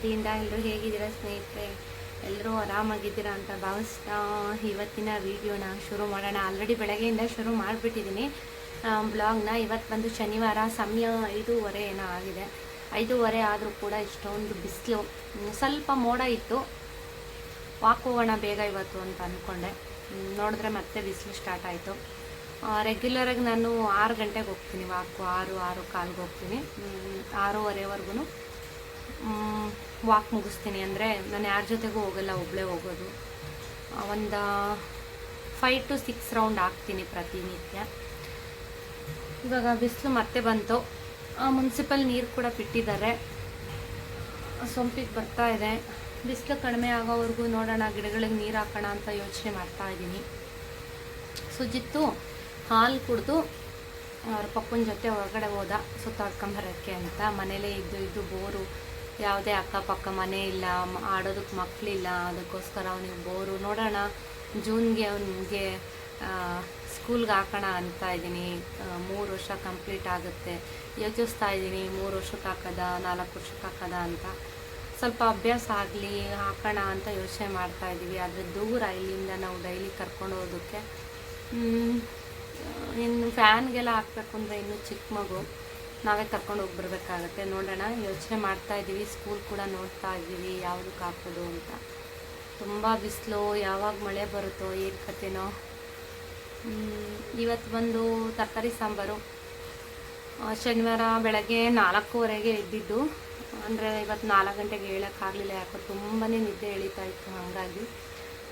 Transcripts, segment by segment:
ಶ್ವೇತಾ ಎಲ್ಲರೂ ಹೇಗಿದ್ದೀರಾ ಸ್ನೇಹಿತರೆ? ಎಲ್ಲರೂ ಆರಾಮಾಗಿದ್ದೀರಾ ಅಂತ ಭಾವಿಸ್ತಾ ಇವತ್ತಿನ ವಿಡಿಯೋನ ಶುರು ಮಾಡೋಣ. ಆಲ್ರೆಡಿ ಬೆಳಗ್ಗೆಯಿಂದ ಶುರು ಮಾಡಿಬಿಟ್ಟಿದ್ದೀನಿ. ಬ್ಲಾಗ್ನ ಇವತ್ತು ಬಂದು ಶನಿವಾರ ಸಮಯ ಐದೂವರೆ ಏನೋ ಆಗಿದೆ. ಐದೂವರೆ ಆದರೂ ಕೂಡ ಇಷ್ಟೊಂದು ಬಿಸಿಲು. ಸ್ವಲ್ಪ ಮೋಡ ಇತ್ತು. ವಾಕ್ ಹೋಗೋಣ ಬೇಗ ಇವತ್ತು ಅಂತ ಅಂದ್ಕೊಂಡೆ ನೋಡಿದ್ರೆ ಮತ್ತೆ ಬಿಸಿಲು ಸ್ಟಾರ್ಟ್ ಆಯಿತು. ರೆಗ್ಯುಲರಾಗಿ ನಾನು ಆರು ಗಂಟೆಗೆ ಹೋಗ್ತೀನಿ ವಾಕು ಆರು ಆರು ಕಾಲ್ಗೆ ಹೋಗ್ತೀನಿ. ಆರೂವರೆವರೆಗೂ ವಾಕ್ ಮುಗಿಸ್ತೀನಿ ಅಂದರೆ ನಾನು ಯಾರ ಜೊತೆಗೂ ಹೋಗಲ್ಲ ಒಬ್ಬಳೇ ಹೋಗೋದು. ಒಂದು ಫೈವ್ ಟು ಸಿಕ್ಸ್ ರೌಂಡ್ ಹಾಕ್ತೀನಿ ಪ್ರತಿನಿತ್ಯ. ಇವಾಗ ಬಿಸಿಲು ಮತ್ತೆ ಬಂತು. ಮುನ್ಸಿಪಲ್ ನೀರು ಕೂಡ ಬಿಟ್ಟಿದ್ದಾರೆ. ಸೊಂಪಿಗೆ ಬರ್ತಾ ಇದೆ. ಬಿಸಿಲು ಕಡಿಮೆ ಆಗೋವರೆಗೂ ನೋಡೋಣ, ಗಿಡಗಳಿಗೆ ನೀರು ಹಾಕೋಣ ಅಂತ ಯೋಚನೆ ಮಾಡ್ತಾ ಇದ್ದೀನಿ. ಸುಜಿತ್ತು, ಹಾಲು ಕುಡಿದು ಅವ್ರ ಪಪ್ಪನ ಜೊತೆ ಹೊರಗಡೆ ಹೋದ ಸುತ್ತಾಡ್ಕೊಂಬರೋಕ್ಕೆ ಅಂತ. ಮನೇಲೇ ಇದ್ದು ಇದ್ದು, ಬೋರು ಯಾವುದೇ ಅಕ್ಕಪಕ್ಕ ಮನೆ ಇಲ್ಲ ಆಡೋದಕ್ಕೆ ಮಕ್ಕಳಿಲ್ಲ ಅದಕ್ಕೋಸ್ಕರ ಅವನಿಗೆ ಬೋರು ನೋಡೋಣ, ಜೂನ್ಗೆ ಅವನಿಗೆ ಸ್ಕೂಲ್ಗೆ ಹಾಕೋಣ ಅಂತ ಇದ್ದೀನಿ. ಮೂರು ವರ್ಷ ಕಂಪ್ಲೀಟ್ ಆಗುತ್ತೆ. ಯೋಚಿಸ್ತಾ ಇದ್ದೀನಿ, ಮೂರು ವರ್ಷಕ್ಕೆ ಹಾಕೋದ, ನಾಲ್ಕು ವರ್ಷಕ್ಕೆ ಹಾಕೋದ ಅಂತ. ಸ್ವಲ್ಪ ಅಭ್ಯಾಸ ಆಗಲಿ, ಹಾಕೋಣ ಅಂತ ಯೋಚನೆ ಮಾಡ್ತಾ ಇದ್ದೀವಿ. ಆದರೆ ದೂರ ಇಲ್ಲಿಂದ ನಾವು ಡೈಲಿ ಕರ್ಕೊಂಡು ಹೋಗೋದಕ್ಕೆ ಇನ್ನು ಫ್ಯಾನ್ಗೆಲ್ಲ ಹಾಕ್ಬೇಕು ಅಂದರೆ ಇನ್ನೂ ಚಿಕ್ಕ ಮಗು. ನಾವೇ ಕರ್ಕೊಂಡು ಹೋಗಿ ಬರಬೇಕಾಗತ್ತೆ ನೋಡೋಣ, ಯೋಚನೆ ಮಾಡ್ತಾ ಇದ್ದೀವಿ ಸ್ಕೂಲ್ ಕೂಡ ನೋಡ್ತಾ ಇದ್ದೀವಿ ಯಾವುದಕ್ಕೆ ಹಾಕೋದು ಅಂತ. ತುಂಬ ಬಿಸಿಲು, ಯಾವಾಗ ಮಳೆ ಬರುತ್ತೋ, ಏನು ಕತೆನೋ ಇವತ್ತು ಬಂದು ತರಕಾರಿ ಸಾಂಬಾರು. ಶನಿವಾರ ಬೆಳಗ್ಗೆ ನಾಲ್ಕೂವರೆಗೆ ಇದ್ದಿದ್ದು ಅಂದರೆ ಇವತ್ತು ನಾಲ್ಕು ಗಂಟೆಗೆ ಹೇಳೋಕ್ಕಾಗಲಿಲ್ಲ ಯಾಕೋ ತುಂಬಾ ನಿದ್ದೆ ಎಳಿತಾ ಇತ್ತು ಹಾಗಾಗಿ.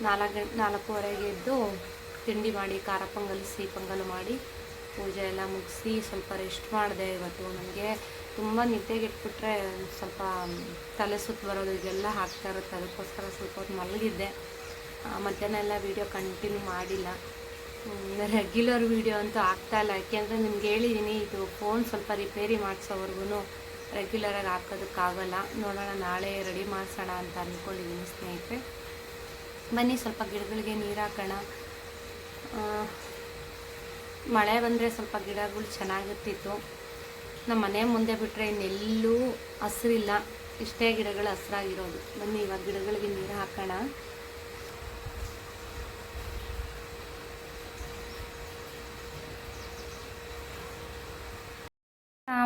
ನಾಲ್ಕು ಗಂಟೆ ನಾಲ್ಕೂವರೆಗೆ ಎದ್ದು ತಿಂಡಿ ಮಾಡಿ, ಖಾರ ಪೊಂಗಲ್, ಸಿಹಿ ಪೊಂಗಲ್ ಮಾಡಿ ಪೂಜೆ ಎಲ್ಲ ಮುಗಿಸಿ ಸ್ವಲ್ಪ ರೆಸ್ಟ್ ಮಾಡಿದೆ ಇವತ್ತು. ನನಗೆ ತುಂಬ ನಿದ್ದೆಗೆಟ್ಬಿಟ್ರೆ ಸ್ವಲ್ಪ ತಲೆ ಸುತ್ತು ಬರೋದು ಇದೆಲ್ಲ ಹಾಕ್ತಾ ಇರುತ್ತೆ. ಅದಕ್ಕೋಸ್ಕರ ಸ್ವಲ್ಪ ಹೊತ್ತು ಮಲಗಿದ್ದೆ. ಮಧ್ಯಾಹ್ನ ಎಲ್ಲ ವೀಡಿಯೋ ಕಂಟಿನ್ಯೂ ಮಾಡಿಲ್ಲ. ರೆಗ್ಯುಲರ್ ವೀಡಿಯೋ ಅಂತೂ ಆಗ್ತಾ ಇಲ್ಲ. ಯಾಕೆಂದರೆ ನಿಮ್ಗೆ ಹೇಳಿದ್ದೀನಿ ಇದು ಫೋನ್ ಸ್ವಲ್ಪ ರಿಪೇರಿ ಮಾಡಿಸೋವರೆಗೂ ರೆಗ್ಯುಲರಾಗಿ ಹಾಕೋದಕ್ಕಾಗಲ್ಲ. ನೋಡೋಣ, ನಾಳೆ ರೆಡಿ ಮಾಡಿಸೋಣ ಅಂತ ಅಂದ್ಕೊಂಡಿದ್ದೀನಿ ಸ್ನೇಹಿತರೆ. ಬನ್ನಿ, ಸ್ವಲ್ಪ ಗಿಡಗಳಿಗೆ ನೀರು ಹಾಕೋಣ. ಮಳೆ ಬಂದರೆ ಸ್ವಲ್ಪ ಗಿಡಗಳು ಚೆನ್ನಾಗಿರ್ತಿತ್ತು. ನಮ್ಮ ಮನೆ ಮುಂದೆ ಬಿಟ್ಟರೆ ಇನ್ನೆಲ್ಲೂ ಹಸಿರಿಲ್ಲ. ಇಷ್ಟೇ ಗಿಡಗಳು ಹಸಿರಾಗಿರೋದು. ಬನ್ನಿ, ಇವಾಗ ಗಿಡಗಳಿಗೆ ನೀರು ಹಾಕೋಣ.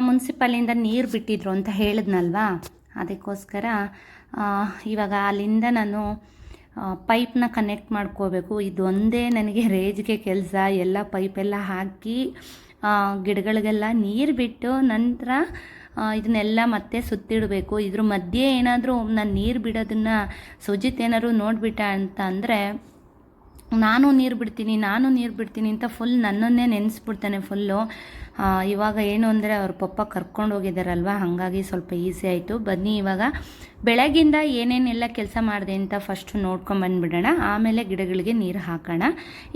ಮುನ್ಸಿಪಾಲಿಯಿಂದ ನೀರು ಬಿಟ್ಟಿದ್ರು ಅಂತ ಹೇಳಿದ್ನಲ್ವಾ? ಅದಕ್ಕೋಸ್ಕರ ಇವಾಗ ಅಲ್ಲಿಂದ ನಾನು ಪೈಪ್ನ ಕನೆಕ್ಟ್ ಮಾಡ್ಕೋಬೇಕು. ಇದೊಂದೇ ನನಗೆ ರೇಜ್ಗೆ ಕೆಲಸ. ಎಲ್ಲ ಪೈಪೆಲ್ಲ ಹಾಕಿ ಗಿಡಗಳಿಗೆಲ್ಲ ನೀರು ಬಿಟ್ಟು ನಂತರ ಇದನ್ನೆಲ್ಲ ಮತ್ತೆ ಸುತ್ತಿಡಬೇಕು. ಇದ್ರ ಮಧ್ಯೆ ಏನಾದರೂ ನಾನು ನೀರು ಬಿಡೋದನ್ನು ಸುಜಿತ್ ಏನಾದ್ರು ನೋಡಿಬಿಟ್ಟ ಅಂತ ಅಂದರೆ, ನಾನು ನೀರು ಬಿಡ್ತೀನಿ, ನಾನು ನೀರು ಬಿಡ್ತೀನಿ ಅಂತ ಫುಲ್ ನನ್ನನ್ನೇ ನೆನೆಸ್ಬಿಡ್ತಾನೆ ಫುಲ್ಲು ಇವಾಗ ಏನು ಅಂದರೆ ಅವ್ರ ಪಪ್ಪ ಕರ್ಕೊಂಡು ಹೋಗಿದ್ದಾರಲ್ವ ಹಾಗಾಗಿ ಸ್ವಲ್ಪ ಈಸಿ ಆಯಿತು. ಬನ್ನಿ ಇವಾಗ. ಬೆಳಗಿಂದ ಏನೇನೆಲ್ಲ ಕೆಲಸ ಮಾಡಿದೆ ಅಂತ ಫಸ್ಟು ನೋಡ್ಕೊಂಬಂದ್ಬಿಡೋಣ ಆಮೇಲೆ ಗಿಡಗಳಿಗೆ ನೀರು ಹಾಕೋಣ.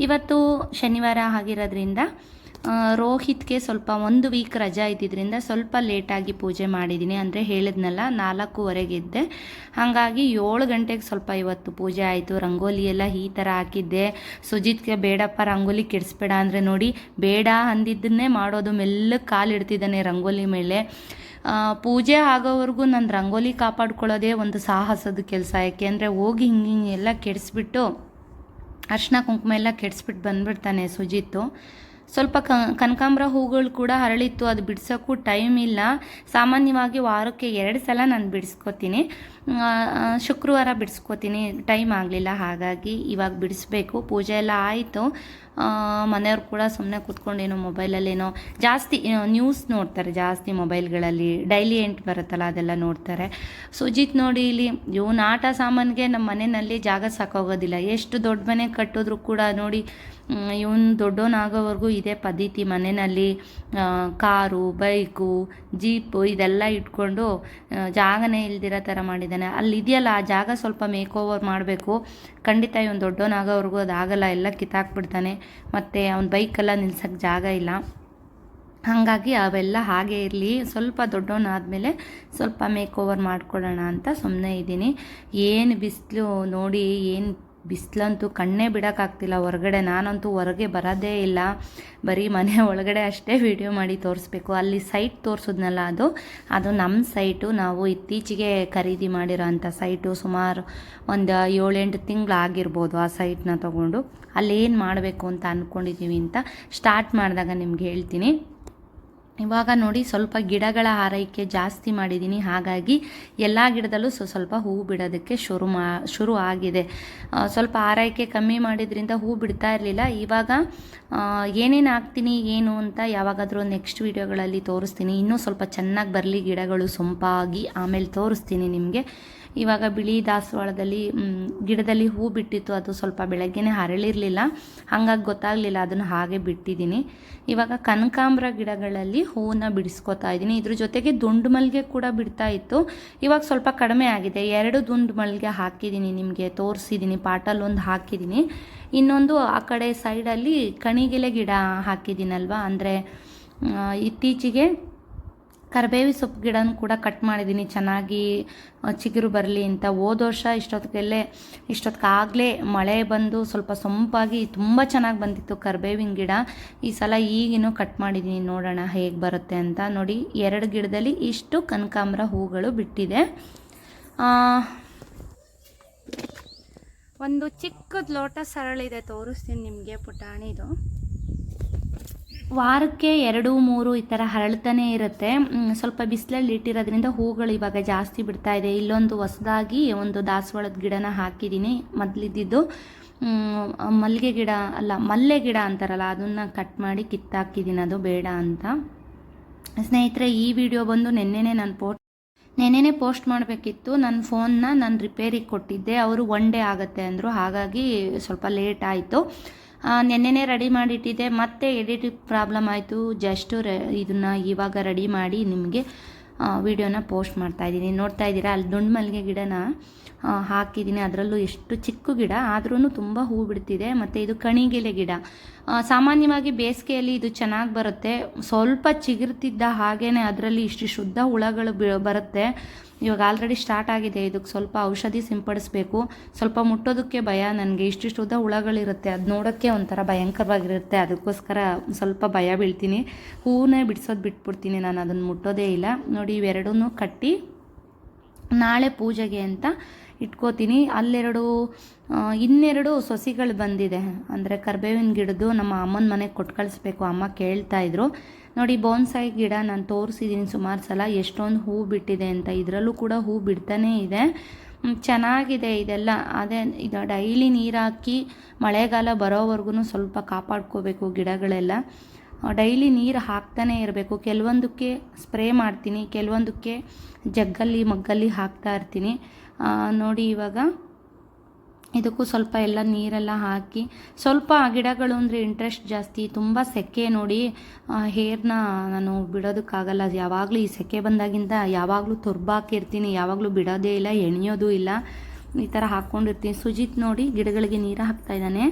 ಇವತ್ತು ಶನಿವಾರ ಆಗಿರೋದ್ರಿಂದ ರೋಹಿತ್ಗೆ ಸ್ವಲ್ಪ ಒಂದು ವೀಕ್ ರಜಾ ಇದ್ದಿದ್ದರಿಂದ ಸ್ವಲ್ಪ ಲೇಟಾಗಿ ಪೂಜೆ ಮಾಡಿದ್ದೀನಿ ಅಂದರೆ ಹೇಳಿದ್ನಲ್ಲ ನಾಲ್ಕೂವರೆಗೆ ಇದ್ದೆ ಹಾಗಾಗಿ ಏಳು ಗಂಟೆಗೆ ಸ್ವಲ್ಪ ಇವತ್ತು ಪೂಜೆ ಆಯಿತು. ರಂಗೋಲಿ ಎಲ್ಲ ಈ ಥರ ಹಾಕಿದ್ದೆ. ಸುಜಿತ್ಗೆ, ಬೇಡಪ್ಪ, ರಂಗೋಲಿ ಕೆಡಿಸ್ಬೇಡ ಅಂದರೆ ನೋಡಿ, ಬೇಡ ಅಂದಿದ್ದನ್ನೇ ಮಾಡೋದು ಮೆಲ್ಲಗೆ ಕಾಲಿಡ್ತಿದ್ದಾನೆ ರಂಗೋಲಿ ಮೇಲೆ. ಪೂಜೆ ಆಗೋವರೆಗೂ ನಾನು ರಂಗೋಲಿ ಕಾಪಾಡ್ಕೊಳ್ಳೋದೇ ಒಂದು ಸಾಹಸದ ಕೆಲಸ. ಯಾಕೆಂದರೆ ಹೋಗಿ ಹಿಂಗೆ ಹಿಂಗೆಲ್ಲ ಕೆಡಿಸ್ಬಿಟ್ಟು ಅರ್ಶಿನ ಕುಂಕುಮ ಎಲ್ಲ ಕೆಡಿಸ್ಬಿಟ್ಟು ಬಂದ್ಬಿಡ್ತಾನೆ ಸುಜಿತ್ತು. ಸ್ವಲ್ಪ ಕನಕಾಂಬರ ಹೂಗಳು ಕೂಡ ಅರಳಿತ್ತು ಅದು ಬಿಡಿಸೋಕ್ಕೂ ಟೈಮ್ ಇಲ್ಲ. ಸಾಮಾನ್ಯವಾಗಿ ವಾರಕ್ಕೆ ಎರಡು ಸಲ ನಾನು ಬಿಡಿಸ್ಕೊತೀನಿ. ಶುಕ್ರವಾರ ಬಿಡಿಸ್ಕೋತೀನಿ, ಟೈಮ್ ಆಗಲಿಲ್ಲ, ಹಾಗಾಗಿ ಇವಾಗ ಬಿಡಿಸ್ಬೇಕು. ಪೂಜೆ ಎಲ್ಲ ಆಯಿತು. ಮನೆಯವ್ರು ಕೂಡ ಸುಮ್ಮನೆ ಕೂತ್ಕೊಂಡೇನೋ ಮೊಬೈಲಲ್ಲೇನೋ ಜಾಸ್ತಿ ನ್ಯೂಸ್ ನೋಡ್ತಾರೆ, ಜಾಸ್ತಿ ಮೊಬೈಲ್ಗಳಲ್ಲಿ. ಡೈಲಿ ಎಂಟ್ ಬರುತ್ತಲ್ಲ, ಅದೆಲ್ಲ ನೋಡ್ತಾರೆ. ಸುಜಿತ್ ನೋಡಿ ಇಲ್ಲಿ ಇವು ಆಟ ಸಾಮಾನಿಗೆ ನಮ್ಮ ಮನೆಯಲ್ಲಿ ಜಾಗ ಸಾಕೋಗೋದಿಲ್ಲ. ಎಷ್ಟು ದೊಡ್ಡ ಮನೆ ಕಟ್ಟಿದ್ರು ಕೂಡ ನೋಡಿ ಇವನು ದೊಡ್ಡವನಾಗೋವರೆಗೂ ಇದೇ ಪದ್ಧತಿ ಮನೆಯಲ್ಲಿ ಕಾರು, ಬೈಕು, ಜೀಪು ಇದೆಲ್ಲ ಇಟ್ಕೊಂಡು ಜಾಗನೇ ಇಲ್ದಿರೋ ಥರ ಮಾಡಿದ್ದಾನೆ. ಅಲ್ಲಿ ಇದೆಯಲ್ಲ ಆ ಜಾಗ ಸ್ವಲ್ಪ ಮೇಕ್ ಓವರ್ ಮಾಡಬೇಕು. ಖಂಡಿತ ಇವನು ದೊಡ್ಡವನಾಗೋವರೆಗೂ ಅದಾಗಲ್ಲ, ಎಲ್ಲ ಕಿತ್ತಾಕ್ಬಿಡ್ತಾನೆ. ಮತ್ತು ಅವನ ಬೈಕೆಲ್ಲ ನಿಲ್ಸೋಕ್ಕೆ ಜಾಗ ಇಲ್ಲ. ಹಾಗಾಗಿ ಅವೆಲ್ಲ ಹಾಗೆ ಇರಲಿ. ಸ್ವಲ್ಪ ದೊಡ್ಡವನಾದಮೇಲೆ ಸ್ವಲ್ಪ ಮೇಕ್ ಓವರ್ ಮಾಡ್ಕೊಳ್ಳೋಣ ಅಂತ ಸುಮ್ಮನೆ ಇದ್ದೀನಿ. ಏನು ಬಿಸಿಲು ನೋಡಿ, ಏನು ಬಿಸಿಲಂತೂ ಕಣ್ಣೇ ಬಿಡೋಕ್ಕಾಗ್ತಿಲ್ಲ. ಹೊರಗಡೆ ನಾನಂತೂ ಹೊರಗೆ ಬರೋದೇ ಇಲ್ಲ. ಬರೀ ಮನೆ ಒಳಗಡೆ ಅಷ್ಟೇ ವಿಡಿಯೋ ಮಾಡಿ ತೋರಿಸ್ಬೇಕು. ಅಲ್ಲಿ ಸೈಟ್ ತೋರಿಸಿದ್ನಲ್ಲ ಅದು? ಅದು ನಮ್ಮ ಸೈಟು ನಾವು ಇತ್ತೀಚೆಗೆ ಖರೀದಿ ಮಾಡಿರೋ ಅಂಥ ಸೈಟು ಸುಮಾರು ಒಂದು ಏಳೆಂಟು ತಿಂಗಳು ಆಗಿರ್ಬೋದು ಆ ಸೈಟ್ನ ತೊಗೊಂಡು. ಅಲ್ಲೇನು ಮಾಡಬೇಕು ಅಂತ ಅಂದ್ಕೊಂಡಿದ್ದೀವಿ ಅಂತ ಸ್ಟಾರ್ಟ್ ಮಾಡಿದಾಗ ನಿಮ್ಗೆ ಹೇಳ್ತೀನಿ. ಇವಾಗ ನೋಡಿ ಸ್ವಲ್ಪ ಗಿಡಗಳ ಆರೈಕೆ ಜಾಸ್ತಿ ಮಾಡಿದ್ದೀನಿ. ಹಾಗಾಗಿ ಎಲ್ಲ ಗಿಡದಲ್ಲೂ ಸ್ವ ಸ್ವಲ್ಪ ಹೂ ಬಿಡೋದಕ್ಕೆ ಶುರು ಮಾ, ಶುರು ಆಗಿದೆ. ಸ್ವಲ್ಪ ಆರೈಕೆ ಕಮ್ಮಿ ಮಾಡಿದ್ರಿಂದ ಹೂ ಬಿಡ್ತಾ ಇರಲಿಲ್ಲ. ಇವಾಗ ಏನೇನು ಹಾಕ್ತೀನಿ, ಏನು ಅಂತ ಯಾವಾಗಾದರೂ ನೆಕ್ಸ್ಟ್ ವೀಡಿಯೋಗಳಲ್ಲಿ ತೋರಿಸ್ತೀನಿ. ಇನ್ನೂ ಸ್ವಲ್ಪ ಚೆನ್ನಾಗಿ ಬರಲಿ ಗಿಡಗಳು ಸೊಂಪಾಗಿ ಆಮೇಲೆ ತೋರಿಸ್ತೀನಿ ನಿಮಗೆ. ಇವಾಗ ಬಿಳಿ ದಾಸವಾಳದಲ್ಲಿ ಗಿಡದಲ್ಲಿ ಹೂ ಬಿಟ್ಟಿತ್ತು. ಅದು ಸ್ವಲ್ಪ ಬೆಳಗ್ಗೆನೇ ಹರಳಿರಲಿಲ್ಲ. ಹಾಗಾಗಿ ಗೊತ್ತಾಗಲಿಲ್ಲ. ಅದನ್ನು ಹಾಗೆ ಬಿಟ್ಟಿದ್ದೀನಿ. ಇವಾಗ ಕನಕಾಂಬ್ರ ಗಿಡಗಳಲ್ಲಿ ಹೂವನ್ನ ಬಿಡಿಸ್ಕೊತಾ ಇದ್ದೀನಿ. ಇದ್ರ ಜೊತೆಗೆ ದುಂಡು ಮಲ್ಲಿಗೆ ಕೂಡ ಬಿಡ್ತಾ ಇತ್ತು. ಇವಾಗ ಸ್ವಲ್ಪ ಕಡಿಮೆ ಆಗಿದೆ. ಎರಡು ದುಂಡು ಮಲ್ಲಿಗೆ ಹಾಕಿದ್ದೀನಿ ನಿಮಗೆ, ತೋರಿಸಿದ್ದೀನಿ. ಪಾಟಲ್ಲಿ ಒಂದು ಹಾಕಿದ್ದೀನಿ. ಇನ್ನೊಂದು ಆ ಕಡೆ ಸೈಡಲ್ಲಿ ಕಣಿಗೆಲೆ ಗಿಡ ಹಾಕಿದ್ದೀನಲ್ವಾ? ಅಂದರೆ ಇತ್ತೀಚೆಗೆ ಕರಿಬೇವಿ ಸೊಪ್ಪು ಗಿಡನ ಕೂಡ ಕಟ್ ಮಾಡಿದ್ದೀನಿ ಚೆನ್ನಾಗಿ ಚಿಗುರು ಬರಲಿ ಅಂತ. ಹೋದ ವರ್ಷ ಇಷ್ಟೊತ್ತಿಗೆಲ್ಲೇ ಇಷ್ಟೊತ್ತಿಗಾಗಲೇ ಮಳೆ ಬಂದು ಸ್ವಲ್ಪ ಸೊಂಪಾಗಿ ತುಂಬ ಚೆನ್ನಾಗಿ ಬಂದಿತ್ತು ಕರಿಬೇವಿನ ಗಿಡ. ಈ ಸಲ ಈಗಿನೂ ಕಟ್ ಮಾಡಿದ್ದೀನಿ ನೋಡೋಣ ಹೇಗೆ ಬರುತ್ತೆ ಅಂತ. ನೋಡಿ, ಎರಡು ಗಿಡದಲ್ಲಿ ಇಷ್ಟು ಕನಕಾಂಬರ ಹೂಗಳು ಬಿಟ್ಟಿದೆ. ಒಂದು ಚಿಕ್ಕದ ಲೋಟ ಸರಳಿದೆ ತೋರಿಸ್ತೀನಿ ನಿಮಗೆ ಪುಟಾಣಿದು ವಾರಕ್ಕೆ ಎರಡು, ಮೂರು ಈ ಥರ ಹರಳ್ತಾನೆ ಇರುತ್ತೆ. ಸ್ವಲ್ಪ ಬಿಸಿಲಲ್ಲಿ ಇಟ್ಟಿರೋದ್ರಿಂದ ಹೂಗಳು ಇವಾಗ ಜಾಸ್ತಿ ಬಿಡ್ತಾ ಇದೆ. ಇಲ್ಲೊಂದು ಹೊಸದಾಗಿ ಒಂದು ದಾಸವಾಳದ ಗಿಡನ ಹಾಕಿದ್ದೀನಿ ಮೊದಲಿದ್ದು ಮಲ್ಲಿಗೆ ಗಿಡ ಅಲ್ಲ, ಮಲ್ಲೆ ಗಿಡ ಅಂತಾರಲ್ಲ, ಅದನ್ನು ಕಟ್ ಮಾಡಿ ಕಿತ್ತಾಕಿದ್ದೀನಿ. ಅದು ಬೇಡ ಅಂತ. ಸ್ನೇಹಿತರೆ, ಈ ವಿಡಿಯೋ ಬಂದು ನೆನ್ನೆನೇ ನಾನು ಪೋಸ್ಟ್, ನೆನ್ನೆನೇ ಪೋಸ್ಟ್ ಮಾಡಬೇಕಿತ್ತು. ನನ್ನ ಫೋನ್ನ ನಾನು ರಿಪೇರಿಗೆ ಕೊಟ್ಟಿದ್ದೆ. ಅವರು ಒನ್ ಡೇ ಆಗುತ್ತೆ ಅಂದರು. ಹಾಗಾಗಿ ಸ್ವಲ್ಪ ಲೇಟ್ ಆಯಿತು. ನೆನ್ನೆನೇ ರೆಡಿ ಮಾಡಿಟ್ಟಿದ್ದೆ. ಮತ್ತೆ ಎಡಿಟಿಂಗ್ ಪ್ರಾಬ್ಲಮ್ ಆಯಿತು. ಜಸ್ಟು ರೆ ಇದನ್ನು ಇವಾಗ ರೆಡಿ ಮಾಡಿ ನಿಮಗೆ ವಿಡಿಯೋನ ಪೋಸ್ಟ್ ಮಾಡ್ತಾ ಇದ್ದೀನಿ. ನೋಡ್ತಾ ಇದ್ದೀರಾ? ಅಲ್ಲಿ ದುಂಡು ಮಲ್ಲಿಗೆ ಗಿಡನ ಹಾಕಿದ್ದೀನಿ. ಅದರಲ್ಲೂ ಎಷ್ಟು ಚಿಕ್ಕ ಗಿಡ ಆದ್ರೂ ತುಂಬ ಹೂ ಬಿಡ್ತಿದೆ. ಮತ್ತು ಇದು ಕಣಿಗೆಲೆ ಗಿಡ. ಸಾಮಾನ್ಯವಾಗಿ ಬೇಸಿಗೆಯಲ್ಲಿ ಇದು ಚೆನ್ನಾಗಿ ಬರುತ್ತೆ. ಸ್ವಲ್ಪ ಚಿಗುರ್ತಿದ್ದ ಹಾಗೇ ಅದರಲ್ಲಿ ಇಷ್ಟು ಶುದ್ಧ ಹುಳಗಳು ಬರುತ್ತೆ. ಇವಾಗ ಆಲ್ರೆಡಿ ಸ್ಟಾರ್ಟ್ ಆಗಿದೆ. ಇದಕ್ಕೆ ಸ್ವಲ್ಪ ಔಷಧಿ ಸಿಂಪಡಿಸ್ಬೇಕು. ಸ್ವಲ್ಪ ಮುಟ್ಟೋದಕ್ಕೆ ಭಯ. ನನಗೆ ಇಷ್ಟಿಷ್ಟು ಉದ್ದ ಹುಳಗಳಿರುತ್ತೆ. ಅದು ನೋಡೋಕ್ಕೆ ಒಂಥರ ಭಯಂಕರವಾಗಿರುತ್ತೆ. ಅದಕ್ಕೋಸ್ಕರ ಸ್ವಲ್ಪ ಭಯ ಬೀಳ್ತೀನಿ. ಹೂವನ್ನೇ ಬಿಡಿಸೋದು ಬಿಟ್ಬಿಡ್ತೀನಿ. ನಾನು ಅದನ್ನು ಮುಟ್ಟೋದೇ ಇಲ್ಲ. ನೋಡಿ ಇವೆರಡೂ ಕಟ್ಟಿ ನಾಳೆ ಪೂಜೆಗೆ ಅಂತ ಇಟ್ಕೋತೀನಿ. ಅಲ್ಲೆರಡು ಇನ್ನೆರಡು ಸೊಸಿಗಳು ಬಂದಿದೆ. ಅಂದರೆ ಕರ್ಬೇವಿನ ಗಿಡದ್ದು ನಮ್ಮ ಅಮ್ಮನ ಮನೆಗೆ ಕೊಟ್ಟು ಕಳಿಸ್ಬೇಕು. ಅಮ್ಮ ಕೇಳ್ತಾ ಇದ್ರು. ನೋಡಿ, ಬೋನ್ಸಾಯಿ ಗಿಡ ನಾನು ತೋರಿಸಿದ್ದೀನಿ ಸುಮಾರು ಸಲ. ಎಷ್ಟೊಂದು ಹೂ ಬಿಟ್ಟಿದೆ ಅಂತ. ಇದರಲ್ಲೂ ಕೂಡ ಹೂ ಬಿಡ್ತಾನೇ ಇದೆ. ಚೆನ್ನಾಗಿದೆ ಇದೆಲ್ಲ. ಅದೇ ಇದು ಡೈಲಿ ನೀರು ಹಾಕಿ ಮಳೆಗಾಲ ಬರೋವರೆಗೂ ಸ್ವಲ್ಪ ಕಾಪಾಡ್ಕೋಬೇಕು ಗಿಡಗಳೆಲ್ಲ. ಡೈಲಿ ನೀರು ಹಾಕ್ತಾನೆ ಇರಬೇಕು. ಕೆಲವೊಂದಕ್ಕೆ ಸ್ಪ್ರೇ ಮಾಡ್ತೀನಿ, ಕೆಲವೊಂದಕ್ಕೆ ಜಗ್ಗಲ್ಲಿ, ಮಗ್ಗಲ್ಲಿ ಹಾಕ್ತಾ ಇರ್ತೀನಿ. ನೋಡಿ ಇವಾಗ ಇದಕ್ಕೂ ಸ್ವಲ್ಪ ಎಲ್ಲ ನೀರೆಲ್ಲ ಹಾಕಿ, ಸ್ವಲ್ಪ ಗಿಡಗಳು ಅಂದರೆ ಇಂಟ್ರೆಸ್ಟ್ ಜಾಸ್ತಿ. ತುಂಬ ಸೆಕೆ ನೋಡಿ ಹೇರ್ನ ನಾನು ಬಿಡೋದಕ್ಕಾಗಲ್ಲ. ಯಾವಾಗಲೂ ಈ ಸೆಕೆ ಬಂದಾಗಿಂದ ಯಾವಾಗಲೂ ತುರ್ಬಾಕಿರ್ತೀನಿ. ಯಾವಾಗಲೂ ಬಿಡೋದೇ ಇಲ್ಲ, ಎಣಿಯೋದು ಇಲ್ಲ. ಈ ಥರ ಹಾಕ್ಕೊಂಡಿರ್ತೀನಿ ಸುಜಿತ್ ನೋಡಿ ಗಿಡಗಳಿಗೆ ನೀರು ಹಾಕ್ತಾ ಇದ್ದಾನೆ.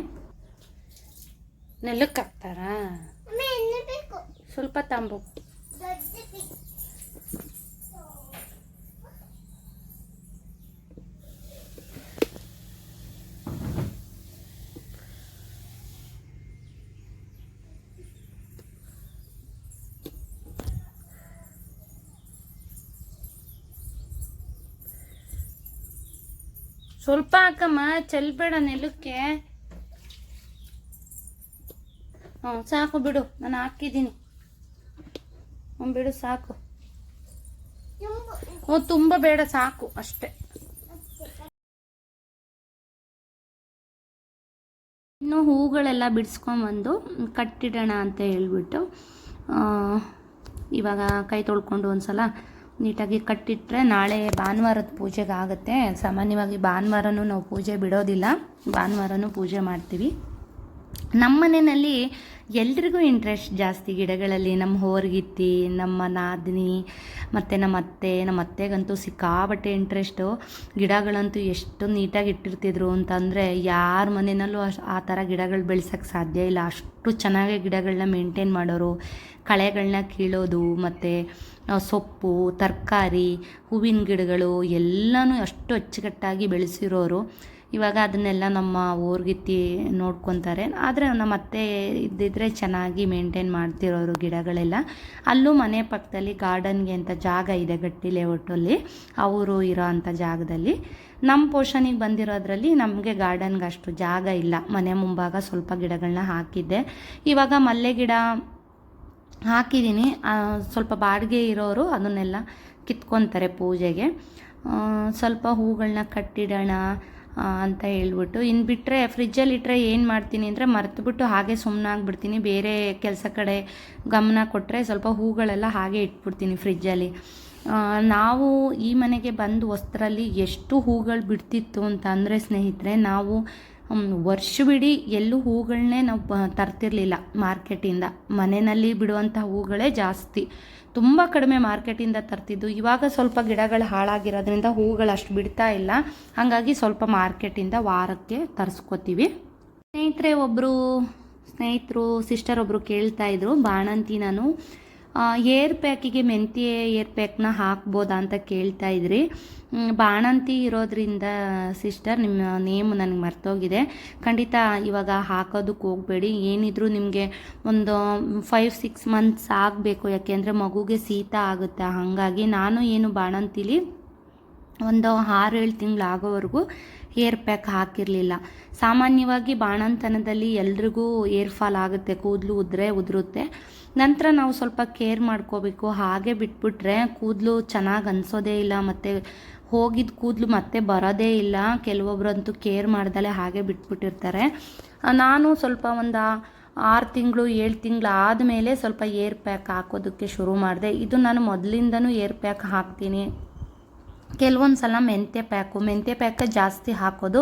ನೆಲಕ್ಕೆ ಹಾಕ್ತಾರಾ ಸ್ವಲ್ಪ ತಾಂಬು. ಸ್ವಲ್ಪ ಹಾಕಮ್ಮ ಚೆಲ್ಬೇಡ ನೆಲಕ್ಕೆ. ಹ್ಞೂ ಸಾಕು ಬಿಡು ನಾನು ಹಾಕಿದ್ದೀನಿ. ಹ್ಞೂ ಬಿಡು, ಸಾಕು. ಹ್ಞೂ ತುಂಬ ಬೇಡ, ಸಾಕು, ಅಷ್ಟೇ. ಇನ್ನು ಹೂಗಳೆಲ್ಲ ಬಿಡಿಸ್ಕೊಂಬಂದು ಕಟ್ಟಿಡೋಣ ಅಂತ ಹೇಳ್ಬಿಟ್ಟು ಇವಾಗ ಕೈ ತೊಳ್ಕೊಂಡು ಒಂದ್ಸಲ ನೀಟಾಗಿ ಕಟ್ಟಿಟ್ರೆ ನಾಳೆ ಭಾನುವಾರದ ಪೂಜೆಗೆ ಆಗುತ್ತೆ ಸಾಮಾನ್ಯವಾಗಿ ಭಾನುವಾರನೂ ನಾವು ಪೂಜೆ ಬಿಡೋದಿಲ್ಲ. ಭಾನುವಾರನೂ ಪೂಜೆ ಮಾಡ್ತೀವಿ. ನಮ್ಮ ಮನೆಯಲ್ಲಿ ಎಲ್ರಿಗೂ ಇಂಟ್ರೆಸ್ಟ್ ಜಾಸ್ತಿ ಗಿಡಗಳಲ್ಲಿ. ನಮ್ಮ ಹೋರ್ಗಿತ್ತಿ, ನಮ್ಮ ನಾದಿನಿ, ಮತ್ತು ನಮ್ಮ ಅತ್ತೆ. ನಮ್ಮ ಅತ್ತೆಗಂತೂ ಸಿಕ್ಕಾಬಟ್ಟೆ ಇಂಟ್ರೆಸ್ಟು ಗಿಡಗಳಂತೂ ಎಷ್ಟು ನೀಟಾಗಿ ಇಟ್ಟಿರ್ತಿದ್ರು ಅಂತಂದರೆ ಯಾರ ಮನೆಯಲ್ಲೂ ಅಷ್ಟು ಆ ಥರ ಗಿಡಗಳು ಬೆಳೆಸೋಕ್ಕೆ ಸಾಧ್ಯ ಇಲ್ಲ. ಅಷ್ಟು ಚೆನ್ನಾಗಿ ಗಿಡಗಳನ್ನ ಮೇಂಟೈನ್ ಮಾಡೋರು. ಕಳೆಗಳನ್ನ ಕೀಳೋದು, ಮತ್ತು ಸೊಪ್ಪು, ತರಕಾರಿ, ಹೂವಿನ ಗಿಡಗಳು ಎಲ್ಲನೂ ಅಷ್ಟು ಅಚ್ಚುಕಟ್ಟಾಗಿ ಬೆಳೆಸಿರೋರು. ಇವಾಗ ಅದನ್ನೆಲ್ಲ ನಮ್ಮ ಊರ್ಗಿತ್ತಿ ನೋಡ್ಕೊತಾರೆ. ಆದರೆ ನಮ್ಮ ಅತ್ತೆ ಇದ್ದಿದ್ರೆ ಚೆನ್ನಾಗಿ ಮೇಂಟೈನ್ ಮಾಡ್ತಿರೋರು ಗಿಡಗಳೆಲ್ಲ. ಅಲ್ಲೂ ಮನೆ ಪಕ್ಕದಲ್ಲಿ ಗಾರ್ಡನ್ಗೆ ಅಂತ ಜಾಗ ಇದೆ ಗಟ್ಟಿ ಲೇಔಟಲ್ಲಿ ಅವರು ಇರೋ ಅಂಥ ಜಾಗದಲ್ಲಿ. ನಮ್ಮ ಪೋರ್ಷನಿಗೆ ಬಂದಿರೋದ್ರಲ್ಲಿ ನಮಗೆ ಗಾರ್ಡನ್ಗೆ ಅಷ್ಟು ಜಾಗ ಇಲ್ಲ. ಮನೆ ಮುಂಭಾಗ ಸ್ವಲ್ಪ ಗಿಡಗಳನ್ನ ಹಾಕಿದ್ದೆ. ಇವಾಗ ಮಲ್ಲೆ ಗಿಡ ಹಾಕಿದ್ದೀನಿ ಸ್ವಲ್ಪ ಬಾಡಿಗೆ ಇರೋರು ಅದನ್ನೆಲ್ಲ ಕಿತ್ಕೊತಾರೆ ಪೂಜೆಗೆ. ಸ್ವಲ್ಪ ಹೂಗಳನ್ನ ಕಟ್ಟಿಡೋಣ. ಅಂತ ಹೇಳ್ಬಿಟ್ಟು. ಇನ್ನು ಬಿಟ್ಟರೆ ಫ್ರಿಜ್ಜಲ್ಲಿ ಇಟ್ಟರೆ ಏನು ಮಾಡ್ತೀನಿ ಅಂದರೆ ಮರೆತುಬಿಟ್ಟು ಹಾಗೆ ಸುಮ್ಮನಾಗ್ಬಿಡ್ತೀನಿ ಬೇರೆ ಕೆಲಸ ಕಡೆ ಗಮನ ಕೊಟ್ಟರೆ ಸ್ವಲ್ಪ ಹೂಗಳೆಲ್ಲ ಹಾಗೆ ಇಟ್ಬಿಡ್ತೀನಿ ಫ್ರಿಜ್ಜಲ್ಲಿ ನಾವು ಈ ಮನೆಗೆ ಬಂದು ಹೊಸ್ತ್ರಲ್ಲಿ ಎಷ್ಟು ಹೂಗಳು ಬಿಡ್ತಿತ್ತು ಅಂತ ಅಂದರೆ ಸ್ನೇಹಿತರೆ, ನಾವು ವರ್ಷವಿಡೀ ಎಲ್ಲೂ ಹೂಗಳನ್ನೇ ನಾವು ತರ್ತಿರ್ಲಿಲ್ಲ ಮಾರ್ಕೆಟಿಂದ. ಮನೆಯಲ್ಲಿ ಬಿಡುವಂಥ ಹೂಗಳೇ ಜಾಸ್ತಿ. ತುಂಬ ಕಡಿಮೆ ಮಾರ್ಕೆಟಿಂದ ತರ್ತಿದ್ದು. ಇವಾಗ ಸ್ವಲ್ಪ ಗಿಡಗಳು ಹಾಳಾಗಿರೋದ್ರಿಂದ ಹೂವುಗಳು ಅಷ್ಟು ಬಿಡ್ತಾ ಇಲ್ಲ. ಹಾಗಾಗಿ ಸ್ವಲ್ಪ ಮಾರ್ಕೆಟಿಂದ ವಾರಕ್ಕೆ ತರಿಸ್ಕೋತೀವಿ. ಸ್ನೇಹಿತರೆ ಒಬ್ಬರು ಸ್ನೇಹಿತರು ಸಿಸ್ಟರ್ ಒಬ್ಬರು ಕೇಳ್ತಾ ಇದ್ರು ಬಾಣಂತಿ ನಾನು ಏರ್ ಪ್ಯಾಕಿಗೆ ಮೆಂತ್ಯ ಏರ್ ಪ್ಯಾಕ್ನ ಹಾಕ್ಬೋದಾ ಅಂತ ಕೇಳ್ತಾ ಇದ್ರಿ. ಬಾಣಂತಿ ಇರೋದ್ರಿಂದ ಸಿಸ್ಟರ್, ನಿಮ್ಮ ನೇಮ್ ನನಗೆ ಮರ್ತೋಗಿದೆ. ಖಂಡಿತ ಇವಾಗ ಹಾಕೋದಕ್ಕೆ ಹೋಗಬೇಡಿ. ಏನಿದ್ರು ನಿಮಗೆ ಒಂದು ಫೈವ್ ಸಿಕ್ಸ್ ಮಂತ್ಸ್ ಆಗಬೇಕು. ಯಾಕೆಂದರೆ ಮಗುಗೆ ಶೀತ ಆಗುತ್ತೆ. ಹಾಗಾಗಿ ನಾನು ಏನು ಬಾಣಂತಿಲಿ ಒಂದು ಆರು ಏಳು ತಿಂಗಳು ಆಗೋವರೆಗೂ ಏರ್ ಪ್ಯಾಕ್ ಹಾಕಿರಲಿಲ್ಲ. ಸಾಮಾನ್ಯವಾಗಿ ಬಾಣಂತನದಲ್ಲಿ ಎಲ್ರಿಗೂ ಏರ್ ಫಾಲ್ ಆಗುತ್ತೆ. ಕೂದಲು ಉದ್ರೆ, ಉದುರುತ್ತೆ. ನಂತರ ನಾವು ಸ್ವಲ್ಪ ಕೇರ್ ಮಾಡ್ಕೋಬೇಕು. ಹಾಗೆ ಬಿಟ್ಬಿಟ್ರೆ ಕೂದಲು ಚೆನ್ನಾಗಿ ಅನಿಸೋದೇ ಇಲ್ಲ, ಮತ್ತು ಹೋಗಿದ್ದ ಕೂದಲು ಮತ್ತೆ ಬರೋದೇ ಇಲ್ಲ. ಕೆಲವೊಬ್ಬರಂತೂ ಕೇರ್ ಮಾಡ್ದಲೆ ಹಾಗೆ ಬಿಟ್ಬಿಟ್ಟಿರ್ತಾರೆ. ನಾನು ಸ್ವಲ್ಪ ಒಂದು ಆರು ತಿಂಗಳು, ಏಳು ತಿಂಗಳು ಆದಮೇಲೆ ಸ್ವಲ್ಪ ಏರ್ ಪ್ಯಾಕ್ ಹಾಕೋದಕ್ಕೆ ಶುರು ಮಾಡಿದೆ. ಇದು ನಾನು ಮೊದಲಿಂದನೂ ಏರ್ ಪ್ಯಾಕ್ ಹಾಕ್ತೀನಿ. ಕೆಲವೊಂದು ಸಲ ಮೆಂತ್ಯ ಪ್ಯಾಕು, ಮೆಂತ್ಯ ಪ್ಯಾಕ ಜಾಸ್ತಿ ಹಾಕೋದು.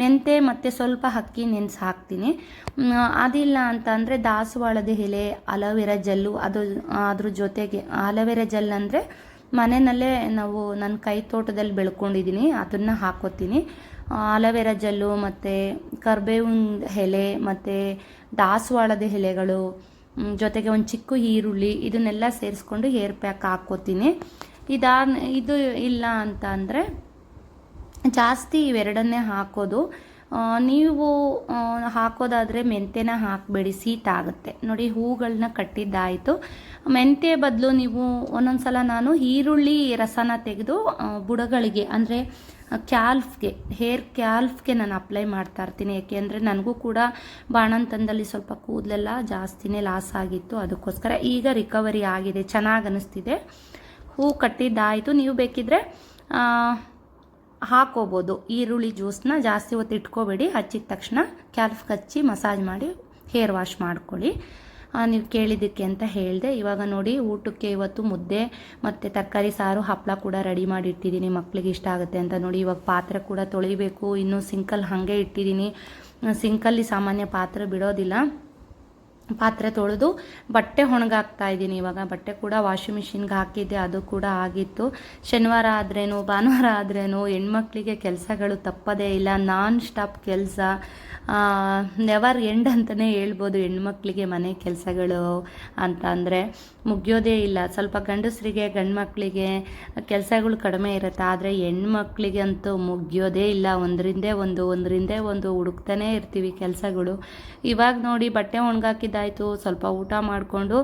ಮೆಂತ್ಯ ಮತ್ತು ಸ್ವಲ್ಪ ಅಕ್ಕಿ ನೆನೆಸಿ ಹಾಕ್ತೀನಿ. ಅದಿಲ್ಲ ಅಂತ ಅಂದರೆ ದಾಸವಾಳದ ಎಲೆ, ಅಲೋವೆರಾ ಜೆಲ್ಲು, ಅದು, ಅದ್ರ ಜೊತೆಗೆ, ಅಲೋವೆರಾ ಜೆಲ್ ಅಂದರೆ ಮನೆಯಲ್ಲೇ ನಾವು ನನ್ನ ಕೈ ತೋಟದಲ್ಲಿ ಬೆಳ್ಕೊಂಡಿದ್ದೀನಿ ಅದನ್ನು ಹಾಕೋತೀನಿ. ಅಲೋವೆರಾ ಜೆಲ್ಲು ಮತ್ತು ಕರ್ಬೇವಿನ ಎಲೆ ಮತ್ತು ದಾಸವಾಳದ ಎಲೆಗಳು ಜೊತೆಗೆ ಒಂದು ಚಿಕ್ಕ ಈರುಳ್ಳಿ, ಇದನ್ನೆಲ್ಲ ಸೇರಿಸ್ಕೊಂಡು ಹೇರ್ ಪ್ಯಾಕ್ ಹಾಕ್ಕೋತೀನಿ ಇದಾದ ಇದು ಇಲ್ಲ ಅಂತ ಅಂದರೆ ಜಾಸ್ತಿ ಇವೆರಡನ್ನೇ ಹಾಕೋದು. ನೀವು ಹಾಕೋದಾದರೆ ಮೆಂತ್ಯನ ಹಾಕಬೇಡಿ ಸೀತಾಗುತ್ತೆ ನೋಡಿ ಹೂಗಳನ್ನ ಕಟ್ಟಿದ್ದಾಯಿತು. ಮೆಂತ್ಯ ಬದಲು ನೀವು ಒಂದೊಂದು ಸಲ ನಾನು ಈರುಳ್ಳಿ ರಸನ ತೆಗೆದು ಬುಡಗಳಿಗೆ, ಅಂದರೆ ಕ್ಯಾಲ್ಫ್ಗೆ, ಹೇರ್ ಕ್ಯಾಲ್ಫ್ಗೆ ನಾನು ಅಪ್ಲೈ ಮಾಡ್ತಾ ಇರ್ತೀನಿ. ಏಕೆಂದರೆ ನನಗೂ ಕೂಡ ಬಾಣಂತನದಲ್ಲಿ ಸ್ವಲ್ಪ ಕೂದಲೆಲ್ಲ ಜಾಸ್ತಿನೇ ಲಾಸ್ ಆಗಿತ್ತು. ಅದಕ್ಕೋಸ್ಕರ ಈಗ ರಿಕವರಿ ಆಗಿದೆ, ಚೆನ್ನಾಗಿ ಅನ್ನಿಸ್ತಿದೆ ಹೂ ಕಟ್ಟಿದ್ದಾಯಿತು. ನೀವು ಬೇಕಿದ್ರೆ ಆ, ಹಾಕೋಬೋದು. ಈರುಳ್ಳಿ ಜ್ಯೂಸನ್ನ ಜಾಸ್ತಿ ಹೊತ್ತು ಇಟ್ಕೋಬೇಡಿ. ಹಚ್ಚಿದ ತಕ್ಷಣ ಕ್ಯಾಲ್ಫ್ ಹಚ್ಚಿ ಮಸಾಜ್ ಮಾಡಿ ಹೇರ್ ವಾಶ್ ಮಾಡ್ಕೊಳ್ಳಿ. ನೀವು ಕೇಳಿದ್ದಕ್ಕೆ ಅಂತ ಹೇಳಿದೆ. ಇವಾಗ ನೋಡಿ ಊಟಕ್ಕೆ ಇವತ್ತು ಮುದ್ದೆ ಮತ್ತು ತರಕಾರಿ ಸಾರು ಹಪ್ಪಳ ಕೂಡ ರೆಡಿ ಮಾಡಿ ಇಟ್ಟಿದ್ದೀನಿ ಮಕ್ಕಳಿಗೆ ಇಷ್ಟ ಆಗುತ್ತೆ ಅಂತ ನೋಡಿ ಇವಾಗ ಪಾತ್ರೆ ಕೂಡ ತೊಳಿಬೇಕು. ಇನ್ನೂ ಸಿಂಕಲ್ಲಿ ಹಾಗೆ ಇಟ್ಟಿದ್ದೀನಿ. ಸಿಂಕಲ್ಲಿ ಸಾಮಾನ್ಯ ಪಾತ್ರೆ ಬಿಡೋದಿಲ್ಲ. ಪಾತ್ರೆ ತೊಳೆದು ಬಟ್ಟೆ ಒಣಗಾಕ್ತಾ ಇದ್ದೀನಿ ಇವಾಗ. ಬಟ್ಟೆ ಕೂಡ ವಾಷಿಂಗ್ ಮಿಷಿನ್ಗೆ ಹಾಕಿದ್ದೆ, ಅದು ಕೂಡ ಆಗಿತ್ತು. ಶನಿವಾರ ಆದ್ರೇನು, ಭಾನುವಾರ ಆದ್ರೇನು ಹೆಣ್ಮಕ್ಳಿಗೆ ಕೆಲಸಗಳು ತಪ್ಪದೇ ಇಲ್ಲ ನಾನ್ ಸ್ಟಾಪ್ ಕೆಲಸ ನೆವರ್ ಎಂಡ್ ಅಂತಲೇ ಹೇಳ್ಬೋದು ಹೆಣ್ಮಕ್ಳಿಗೆ ಮನೆ ಕೆಲಸಗಳು ಅಂತ ಅಂದರೆ. ಮುಗಿಯೋದೇ ಇಲ್ಲ. ಸ್ವಲ್ಪ ಗಂಡಸರಿಗೆ, ಗಂಡ್ಮಕ್ಳಿಗೆ ಕೆಲಸಗಳು ಕಡಿಮೆ ಇರುತ್ತೆ. ಆದರೆ ಹೆಣ್ಮಕ್ಳಿಗೆ ಅಂತೂ ಮುಗಿಯೋದೇ ಇಲ್ಲ. ಒಂದರಿಂದೇ ಒಂದು ಒಂದರಿಂದೇ ಒಂದು ಹುಡುಕ್ತಾನೇ ಇರ್ತೀವಿ ಕೆಲಸಗಳು. ಇವಾಗ ನೋಡಿ ಬಟ್ಟೆ ಒಣಗಾಕಿದ್ದಾಯಿತು ಸ್ವಲ್ಪ ಊಟ ಮಾಡಿಕೊಂಡು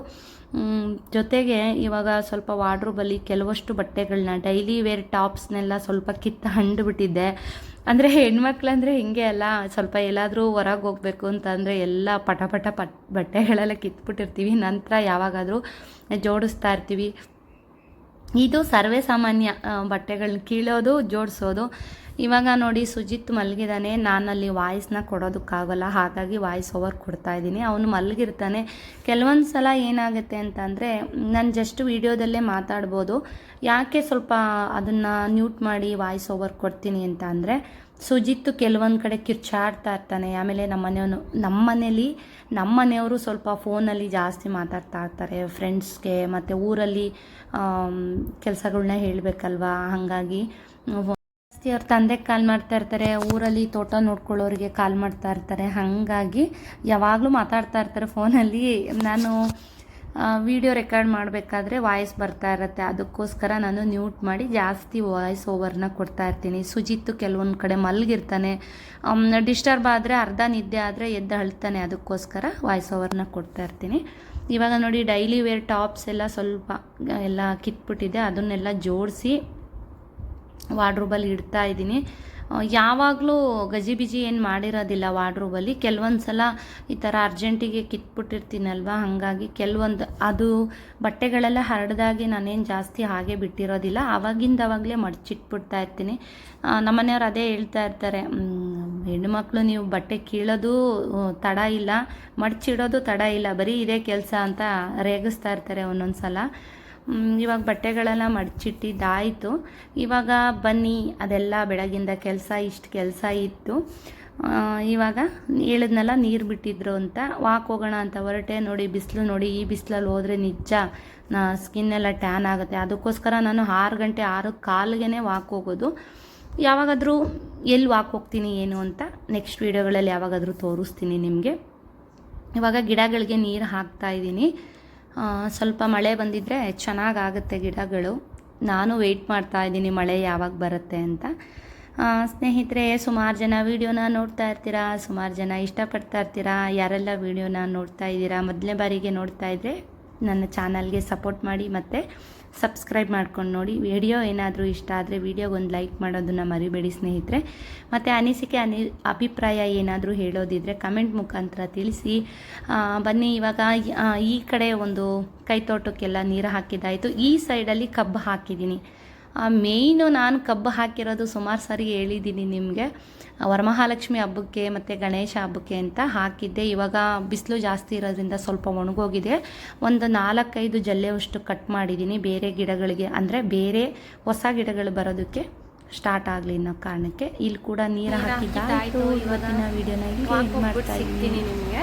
ಜೊತೆಗೆ ಇವಾಗ ಸ್ವಲ್ಪ ವಾರ್ಡ್ರೋಬಲ್ಲಿ ಕೆಲವಷ್ಟು ಬಟ್ಟೆಗಳನ್ನ ಡೈಲಿ ವೇರ್ ಟಾಪ್ಸ್ನೆಲ್ಲ ಸ್ವಲ್ಪ ಕಿತ್ತು ಹಂಡು ಬಿಟ್ಟಿದ್ದೆ ಅಂದರೆ ಹೆಣ್ಮಕ್ಳಂದ್ರೆ ಹಿಂಗೆ ಅಲ್ಲ, ಸ್ವಲ್ಪ ಎಲ್ಲಾದರೂ ಹೊರಗೆ ಹೋಗಬೇಕು ಅಂತಂದರೆ ಎಲ್ಲ ಪಟ ಪಟ ಪಟ್ ಬಟ್ಟೆಗಳೆಲ್ಲ ಕಿತ್ಬಿಟ್ಟಿರ್ತೀವಿ. ನಂತರ ಯಾವಾಗಾದರೂ ಜೋಡಿಸ್ತಾ ಇರ್ತೀವಿ. ಇದು ಸರ್ವೇ ಸಾಮಾನ್ಯ ಬಟ್ಟೆಗಳನ್ನ ಕೀಳೋದು, ಜೋಡಿಸೋದು. ಇವಾಗ ನೋಡಿ ಸುಜಿತ್ ಮಲಗಿದಾನೆ. ನಾನಲ್ಲಿ ವಾಯ್ಸ್ನ ಕೊಡೋದಕ್ಕಾಗಲ್ಲ. ಹಾಗಾಗಿ ವಾಯ್ಸ್ ಓವರ್ ಕೊಡ್ತಾ ಇದ್ದೀನಿ. ಅವನು ಮಲಗಿರ್ತಾನೆ. ಕೆಲವೊಂದು ಸಲ ಏನಾಗುತ್ತೆ ಅಂತಂದರೆ, ನಾನು ಜಸ್ಟ್ ವೀಡಿಯೋದಲ್ಲೇ ಮಾತಾಡ್ಬೋದು. ಯಾಕೆ ಸ್ವಲ್ಪ ಅದನ್ನು ನ್ಯೂಟ್ ಮಾಡಿ ವಾಯ್ಸ್ ಓವರ್ ಕೊಡ್ತೀನಿ ಅಂತ ಅಂದರೆ, ಸುಜಿತ್ ಕೆಲವೊಂದು ಕಡೆ ಕಿರ್ಚಾಡ್ತಾ ಇರ್ತಾನೆ. ಆಮೇಲೆ ನಮ್ಮ ಮನೆಯವನು ನಮ್ಮ ಮನೇಲಿ ನಮ್ಮ ಮನೆಯವರು ಸ್ವಲ್ಪ ಫೋನಲ್ಲಿ ಜಾಸ್ತಿ ಮಾತಾಡ್ತಾ ಇರ್ತಾರೆ. ಫ್ರೆಂಡ್ಸ್ಗೆ ಮತ್ತು ಊರಲ್ಲಿ ಕೆಲಸಗಳನ್ನ ಹೇಳಬೇಕಲ್ವಾ? ಹಾಗಾಗಿ ಜಾಸ್ತಿ ಅವ್ರ ತಂದೆಗೆ ಕಾಲ್ ಮಾಡ್ತಾ ಇರ್ತಾರೆ, ಊರಲ್ಲಿ ತೋಟ ನೋಡ್ಕೊಳ್ಳೋರಿಗೆ ಕಾಲ್ ಮಾಡ್ತಾ ಇರ್ತಾರೆ. ಹಾಗಾಗಿ ಯಾವಾಗಲೂ ಮಾತಾಡ್ತಾ ಇರ್ತಾರೆ ಫೋನಲ್ಲಿ. ನಾನು ವಿಡಿಯೋ ರೆಕಾರ್ಡ್ ಮಾಡಬೇಕಾದ್ರೆ ವಾಯ್ಸ್ ಬರ್ತಾ ಇರುತ್ತೆ. ಅದಕ್ಕೋಸ್ಕರ ನಾನು ನ್ಯೂಟ್ ಮಾಡಿ ಜಾಸ್ತಿ ವಾಯ್ಸ್ ಓವರ್ನ ಕೊಡ್ತಾ ಇರ್ತೀನಿ. ಸುಜಿತ್ತು ಕೆಲವೊಂದು ಕಡೆ ಮಲಗಿರ್ತಾನೆ. ಡಿಸ್ಟರ್ಬ್ ಆದರೆ, ಅರ್ಧ ನಿದ್ದೆ ಆದರೆ ಎದ್ದು ಅಳ್ತಾನೆ. ಅದಕ್ಕೋಸ್ಕರ ವಾಯ್ಸ್ ಓವರ್ನ ಕೊಡ್ತಾ ಇರ್ತೀನಿ. ಇವಾಗ ನೋಡಿ, ಡೈಲಿ ವೇರ್ ಟಾಪ್ಸ್ ಎಲ್ಲ ಸ್ವಲ್ಪ, ಎಲ್ಲ ಕಿತ್ಬಿಟ್ಟಿದೆ. ಅದನ್ನೆಲ್ಲ ಜೋಡಿಸಿ ವಾರ್ಡ್ರೂಬಲ್ಲಿ ಇಡ್ತಾ ಇದ್ದೀನಿ. ಯಾವಾಗಲೂ ಗಜಿಬಿಜಿ ಏನು ಮಾಡಿರೋದಿಲ್ಲ ವಾರ್ಡ್ರೂಬಲ್ಲಿ. ಕೆಲವೊಂದು ಸಲ ಈ ಥರ ಅರ್ಜೆಂಟಿಗೆ ಕಿತ್ಬಿಟ್ಟಿರ್ತೀನಲ್ವ? ಹಾಗಾಗಿ ಕೆಲವೊಂದು ಅದು ಬಟ್ಟೆಗಳೆಲ್ಲ ಹರಡ್ದಾಗಿ ನಾನೇನು ಜಾಸ್ತಿ ಹಾಗೆ ಬಿಟ್ಟಿರೋದಿಲ್ಲ. ಆವಾಗಿಂದ ಆವಾಗಲೇ ಮಡಚಿಟ್ಬಿಡ್ತಾ ಇರ್ತೀನಿ. ನಮ್ಮನೆಯವ್ರು ಅದೇ ಹೇಳ್ತಾ ಇರ್ತಾರೆ ಹೆಣ್ಣುಮಕ್ಳು ನೀವು ಬಟ್ಟೆ ಕೀಳೋದು ತಡ ಇಲ್ಲ. ಮಡಚಿಡೋದು ತಡ ಇಲ್ಲ. ಬರೀ ಇದೇ ಕೆಲಸ ಅಂತ ರೇಗಿಸ್ತಾ ಇರ್ತಾರೆ ಒಂದೊಂದು ಸಲ ಇವಾಗ ಬಟ್ಟೆಗಳೆಲ್ಲ ಮಡಚಿಟ್ಟಿದ್ದಾಯಿತು. ಇವಾಗ ಬನ್ನಿ, ಅದೆಲ್ಲ ಬೆಳಗಿಂದ ಕೆಲಸ, ಇಷ್ಟು ಕೆಲಸ ಇತ್ತು. ಇವಾಗ ಹೇಳಿದ್ನೆಲ್ಲ, ನೀರು ಬಿಟ್ಟಿದ್ರು ಅಂತ. ವಾಕ್ ಹೋಗೋಣ ಅಂತ ಹೊರಟೆ, ನೋಡಿ ಬಿಸಿಲು ನೋಡಿ, ಈ ಬಿಸಿಲಲ್ಲಿ ಹೋದರೆ ನಿಜ. ಸ್ಕಿನ್ ಎಲ್ಲ ಟ್ಯಾನ್ ಆಗುತ್ತೆ. ಅದಕ್ಕೋಸ್ಕರ ನಾನು ಆರು ಗಂಟೆ, ಆರು ಕಾಲಿಗೆ ವಾಕ್ ಹೋಗೋದು. ಯಾವಾಗಾದರೂ ಎಲ್ಲಿ ವಾಕ್ ಹೋಗ್ತೀನಿ, ಏನು ಅಂತ ನೆಕ್ಸ್ಟ್ ವೀಡಿಯೋಗಳಲ್ಲಿ ಯಾವಾಗಾದರೂ ತೋರಿಸ್ತೀನಿ ನಿಮಗೆ. ಇವಾಗ ಗಿಡಗಳಿಗೆ ನೀರು ಹಾಕ್ತಾ ಇದ್ದೀನಿ. ಸ್ವಲ್ಪ ಮಳೆ ಬಂದಿದ್ದರೆ ಚೆನ್ನಾಗಾಗುತ್ತೆ ಗಿಡಗಳು. ನಾನು ವೆಯ್ಟ್ ಮಾಡ್ತಾ ಇದ್ದೀನಿ ಮಳೆ ಯಾವಾಗ ಬರುತ್ತೆ ಅಂತ. ಸ್ನೇಹಿತರೆ, ಸುಮಾರು ಜನ ವೀಡಿಯೋನ ನೋಡ್ತಾ ಇರ್ತೀರಾ? ಸುಮಾರು ಜನ ಇಷ್ಟಪಡ್ತಾ ಇರ್ತೀರಾ? ಯಾರೆಲ್ಲ ವೀಡಿಯೋನ ನೋಡ್ತಾ ಇದ್ದೀರಾ? ಮೊದಲನೇ ಬಾರಿಗೆ ನೋಡ್ತಾ ಇದ್ದರೆ ನನ್ನ ಚಾನಲ್ಗೆ ಸಪೋರ್ಟ್ ಮಾಡಿ ಮತ್ತು ಸಬ್ಸ್ಕ್ರೈಬ್ ಮಾಡ್ಕೊಂಡು ನೋಡಿ. ವಿಡಿಯೋ ಏನಾದರೂ ಇಷ್ಟ ಆದರೆ ವಿಡಿಯೋಗೊಂದು ಲೈಕ್ ಮಾಡೋದನ್ನು ಮರಿಬೇಡಿ ಸ್ನೇಹಿತರೆ. ಮತ್ತು ಅನಿಸಿಕೆ, ಅನಿ, ಅಭಿಪ್ರಾಯ ಏನಾದರೂ ಹೇಳೋದಿದ್ರೆ ಕಮೆಂಟ್ ಮುಖಾಂತರ ತಿಳಿಸಿ. ಬನ್ನಿ, ಇವಾಗ ಈ- ಈ ಕಡೆ ಒಂದು ಕೈತೋಟಕ್ಕೆಲ್ಲ ನೀರು ಹಾಕಿದ್ದಾಯಿತು. ಈ ಸೈಡಲ್ಲಿ ಕಬ್ಬು ಹಾಕಿದ್ದೀನಿ. ಮೇಯ್ನು ನಾನು ಕಬ್ಬು ಹಾಕಿರೋದು ಸುಮಾರು ಸಾರಿ ಹೇಳಿದ್ದೀನಿ ನಿಮಗೆ. ವರಮಹಾಲಕ್ಷ್ಮಿ ಹಬ್ಬಕ್ಕೆ ಮತ್ತು ಗಣೇಶ ಹಬ್ಬಕ್ಕೆ ಅಂತ ಹಾಕಿದ್ದೆ. ಇವಾಗ ಬಿಸಿಲು ಜಾಸ್ತಿ ಇರೋದ್ರಿಂದ ಸ್ವಲ್ಪ ಒಣಗೋಗಿದೆ. ಒಂದು ನಾಲ್ಕೈದು ಜಲ್ಲೆವಷ್ಟು ಕಟ್ ಮಾಡಿದ್ದೀನಿ ಬೇರೆ ಗಿಡಗಳಿಗೆ. ಅಂದರೆ ಬೇರೆ ಹೊಸ ಗಿಡಗಳು ಬರೋದಕ್ಕೆ ಸ್ಟಾರ್ಟ್ ಆಗಲಿ ಅನ್ನೋ ಕಾರಣಕ್ಕೆ. ಇಲ್ಲಿ ಕೂಡ ನೀರು ಹಾಕಿದ್ದಾಯಿತು. ಇವತ್ತಿನ ವಿಡಿಯೋನ ಇಲ್ಲಿ end ಮಾಡ್ತಾ ಇದ್ದೀನಿ? ನಿಮಗೆ.